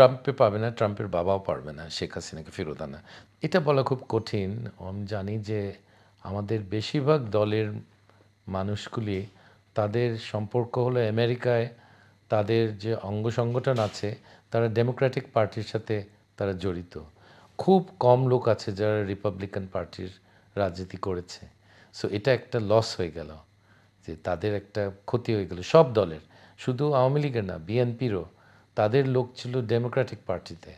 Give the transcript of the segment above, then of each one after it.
ট্রাম্পে পাবে না, ট্রাম্পের বাবাও পারবে না, শেখ হাসিনাকে ফেরত আনা। এটা বলা খুব কঠিন। আমি জানি যে আমাদের বেশিরভাগ দলের মানুষগুলি তাদের সম্পর্ক হলো আমেরিকায়, তাদের যে অঙ্গ সংগঠন আছে, তারা ডেমোক্রেটিক পার্টির সাথে তারা জড়িত। খুব কম লোক আছে যারা রিপাবলিকান পার্টির রাজনীতি করেছে। সো এটা একটা লস হয়ে গেল, যে তাদের একটা ক্ষতি হয়ে গেল, সব দলের। শুধু আওয়ামী লীগের না বিএনপিরও তাদের লোক ছিল ডেমোক্রেটিক পার্টিতে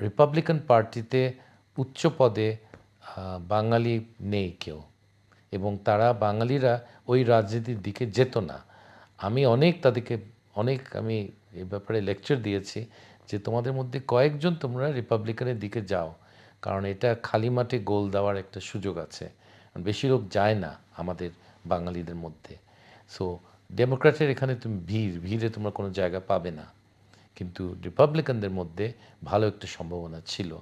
রিপাবলিকান পার্টিতে উচ্চ পদে বাঙালি নেই কেউ। এবং তারা বাঙালিরা ওই রাজনীতির দিকে যেত না। আমি অনেক তাদেরকে, অনেক আমি এ ব্যাপারে লেকচার দিয়েছি যে তোমাদের মধ্যে কয়েকজন তোমরা রিপাবলিকানের দিকে যাও। কারণ এটা খালি মাঠে গোল দেওয়ার একটা সুযোগ আছে। বেশি লোক যায় না আমাদের বাঙালিদের মধ্যে। সো ডেমোক্র্যাটের এখানে তুমি ভিড় ভিড়ে তোমরা কোনো জায়গা পাবে না। কিন্তু রিপাবলিকানদের মধ্যে ভালো একটা সম্ভাবনা ছিল।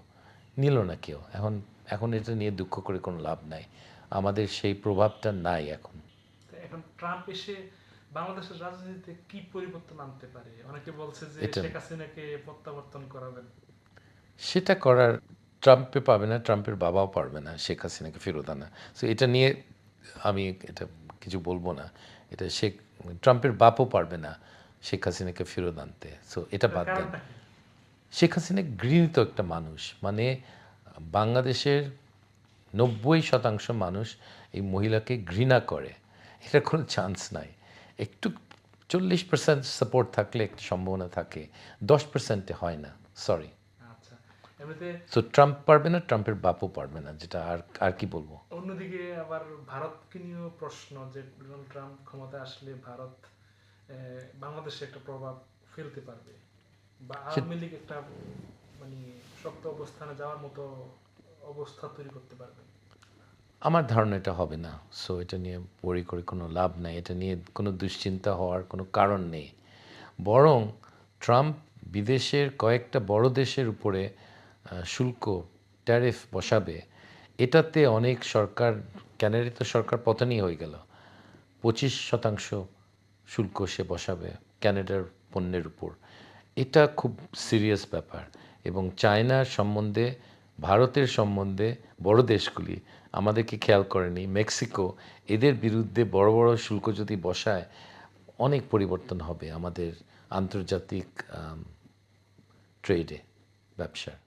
নিল না কেউ। এখন এখন এটা নিয়ে দুঃখ করে কোনো লাভ নাই। আমাদের সেই প্রভাবটা নাই এখন। এখন ট্রাম্প এসে বাংলাদেশের রাজনীতিতে কি পরিবর্তন আনতে পারে? অনেকে বলছে যে এটা- শেখ হাসিনাকে প্রত্যাবর্তন করাবেন। সেটা করার ট্রাম্পে পাবে না ট্রাম্পের বাবাও পারবে না শেখ হাসিনাকে ফেরত আনা। সো এটা নিয়ে আমি এটা কিছু বলব না। এটা শেখ ট্রাম্পের বাপও পারবে না শেখ হাসিনাকে ফেরত আনতে। সো এটা বাদ দেন। শেখ হাসিনা ঘৃণিত একটা মানুষ। মানে বাংলাদেশের নব্বই শতাংশ মানুষ এই মহিলাকে ঘৃণা করে। এটা কোনো চান্স নাই। একটু চল্লিশ পার্সেন্ট সাপোর্ট থাকলে একটা সম্ভাবনা থাকে। দশ পার্সেন্টে হয় না। সরি সো ট্রাম্প পারবে না ট্রাম্পের বাপও পারবে না যেটা আর আর কি বলব? অন্যদিকে আবার ভারতকে নিয়েও প্রশ্ন যে ডোনাল্ড ট্রাম্প আসলে ভারত বাংলাদেশে একটা প্রভাব ফেলতে পারবে? বা আওয়ামী লীগ একটা মানে শক্ত অবস্থানে যাওয়ার মতো অবস্থা তৈরি করতে পারবে? আমার ধারণা এটা হবে না। সো এটা নিয়ে পরি করে কোনো লাভ নাই। এটা নিয়ে কোনো দুশ্চিন্তা হওয়ার কোনো কারণ নেই। বরং ট্রাম্প বিদেশের কয়েকটা বড় দেশের উপরে শুল্ক ট্যারিফ বসাবে, এটাতে অনেক সরকার ক্যানাডি তো সরকার পতনই হয়ে গেল। পঁচিশ শতাংশ শুল্ক সে বসাবে ক্যানাডার পণ্যের উপর। এটা খুব সিরিয়াস ব্যাপার এবং চায়নার সম্বন্ধে, ভারতের সম্বন্ধে বড় দেশগুলি আমাদেরকে খেয়াল করেনি। মেক্সিকো, এদের বিরুদ্ধে বড় বড় শুল্ক যদি বসায়, অনেক পরিবর্তন হবে আমাদের আন্তর্জাতিক ট্রেডে ব্যবসার।